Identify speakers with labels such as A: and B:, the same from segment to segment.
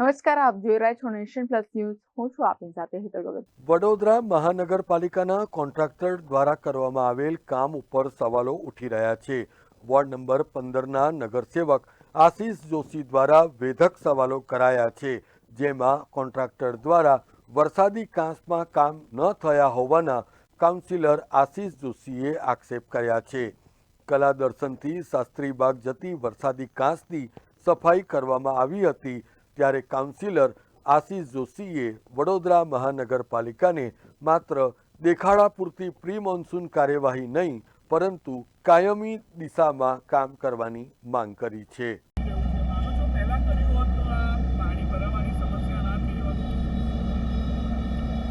A: નમસ્કાર, આપ જોઈ રહ્યા છો નેશન પ્લસ ન્યૂઝ. હું છું આપની સાથે હેતલ ભગત.
B: વડોદરા મહાનગરપાલિકાના કોન્ટ્રાક્ટર દ્વારા કરવામાં આવેલ કામ ઉપર સવાલો ઉઠી રહ્યા છે. વોર્ડ નંબર પંદરના નગરસેવક આશીષ જોશી દ્વારા વેધક સવાલો કરાયા છે, જેમાં કોન્ટ્રાક્ટર દ્વારા વરસાદી કાંસમાં કામ ન થયા હોવાના કાઉન્સિલર આશીષ જોશીએ આક્ષેપ કર્યા છે. કલા દર્શનથી શાસ્ત્રીબાગ જતી વરસાદી કાંસની સફાઈ કરવામાં આવી હતી. ત્યારે કાઉન્સિલર આશીષ જોશીએ વડોદરા મહાનગરપાલિકાને માત્ર દેખાડા પૂરતી પ્રી મોન્સૂન કાર્યવાહી નહીં, પરંતુ કાયમી દિશામાં કામ કરવાની માંગ કરી છે.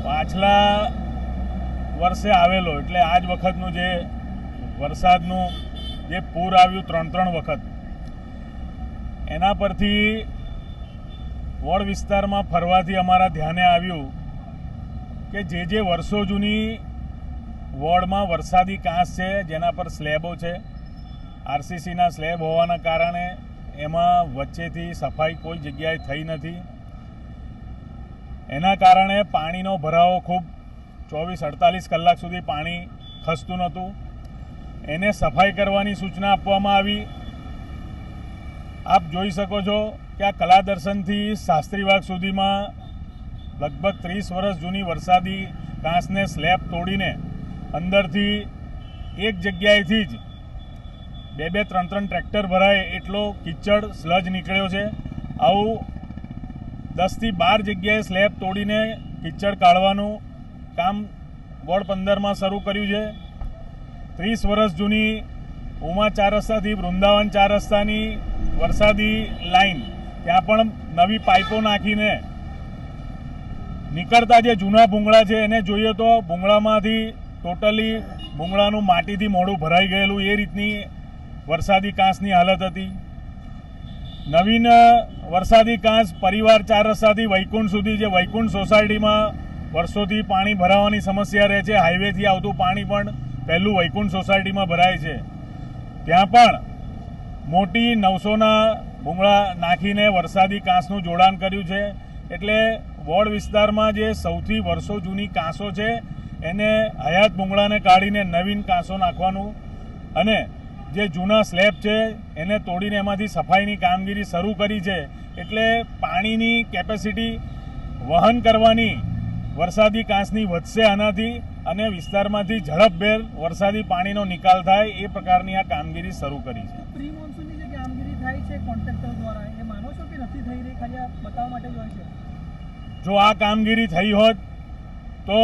C: પાછલા વર્ષે આવેલો, એટલે આ જ વખતનું જે વરસાદનું જે પૂર આવ્યું ત્રણ ત્રણ વખત, એના પરથી વોર્ડ વિસ્તારમાં ફરવાથી અમારા ધ્યાને આવ્યું કે જે જે વર્ષો જૂની વોર્ડમાં વરસાદી કાંસ છે, જેના પર સ્લેબો છે, આરસીસીના સ્લેબ હોવાના કારણે એમાં વચ્ચેથી સફાઈ કોઈ જગ્યાએ થઈ નથી. એના કારણે પાણીનો ભરાવો ખૂબ ચોવીસ અડતાલીસ કલાક સુધી પાણી ખસતું નહોતું. એને સફાઈ કરવાની સૂચના આપવામાં આવી. આપ જોઈ શકો છો કે આ કલા દર્શનથી શાસ્ત્રીબાગ સુધીમાં લગભગ ત્રીસ વર્ષ જૂની વરસાદી કાંસને સ્લેબ તોડીને અંદરથી એક જગ્યાએથી જ બે બે ત્રણ ત્રણ ટ્રેક્ટર ભરાય એટલો કિચડ સ્લજ નીકળ્યો છે. આવું દસથી બાર જગ્યાએ સ્લેબ તોડીને કિચડ કાઢવાનું કામ વોર્ડ પંદરમાં શરૂ કર્યું છે. ત્રીસ વર્ષ જૂની ઉમા ચાર રસ્તાથી વૃંદાવન ચાર રસ્તાની વરસાદી લાઈન ત્યાં પણ નવી પાઇપો નાખીને નીકળતા જે જૂના ભૂંગળા છે, એને જોઈએ તો ભૂંગળામાંથી ટોટલી ભૂંગળાનું માટીથી મોડું ભરાઈ ગયેલું, એ રીતની વરસાદી કાંસની હાલત હતી. નવીન વરસાદી કાંસ પરિવાર ચાર રસ્તાથી વૈકુંઠ સુધી, જે વૈકુંઠ સોસાયટીમાં વર્ષોથી પાણી ભરાવાની સમસ્યા રહે છે, હાઈવેથી આવતું પાણી પણ પહેલું વૈકુંઠ સોસાયટીમાં ભરાય છે. ત્યાં પણ મોટી નવસોના ભૂંગળા નાખીને વરસાદી કાંસનું જોડાણ કર્યું છે. એટલે વોર્ડ વિસ્તારમાં જે સૌથી વર્ષો જૂની કાંસો છે, એને હયાત ભૂંગળાને કાઢીને નવીન કાંસો નાખવાનું અને જે જૂના સ્લેબ છે, એને તોડીને એમાંથી સફાઈની કામગીરી શરૂ કરી છે. એટલે પાણીની કેપેસિટી વહન કરવાની વરસાદી કાંસની વધશે આનાથી અને વિસ્તારમાંથી ઝડપભેર વરસાદી પાણીનો નિકાલ થાય એ પ્રકારની આ કામગીરી શરૂ કરી છે
D: પ્રી મોન્સૂનની જે કામગીરી થાય છે કોન્ટ્રાક્ટર દ્વારા? એ માનો છો કે નથી થઈ રહી? ખાલી બતાવવા માટે જ હોય છે.
C: જો આ કામગીરી થઈ હોત, તો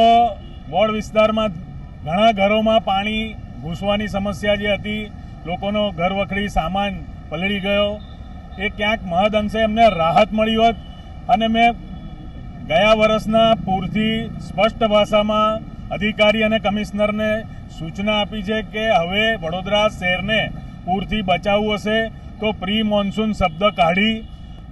C: વોર્ડ વિસ્તારમાં ઘણા ઘરોમાં પાણી ઘૂસવાની સમસ્યા જે હતી, લોકોનો ઘર વખરી સામાન પલળી ગયો. એ ક્યાંક મહદ અંશે એમને રાહત મળી હોત અને મેં ગયા વર્ષના પૂરથી સ્પષ્ટ ભાષામાં અધિકારી અને કમિશનરને સૂચના આપી છે કે હવે વડોદરા શહેરને પૂરથી બચાવવું હશે. તો પ્રી મોન્સૂન શબ્દ કાઢી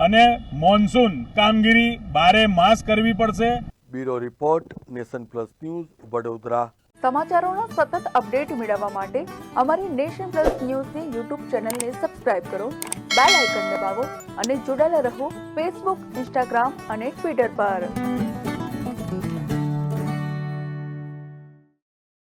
C: અને મોન્સૂન કામગીરી બારે માસ કરવી પડશે.
B: Bureau report Nation Plus news Vadodara.
A: સમાચારોના સતત અપડેટ મેળવવા માટે અમારી નેશન પ્લસ ન્યૂઝની યુટ્યુબ ચેનલને સબસ્ક્રાઇબ કરો બેલ આઇકન દબાવો અને જોડાયેલા રહો ફેસબુક ઇન્સ્ટાગ્રામ અને ટ્વિટર પર.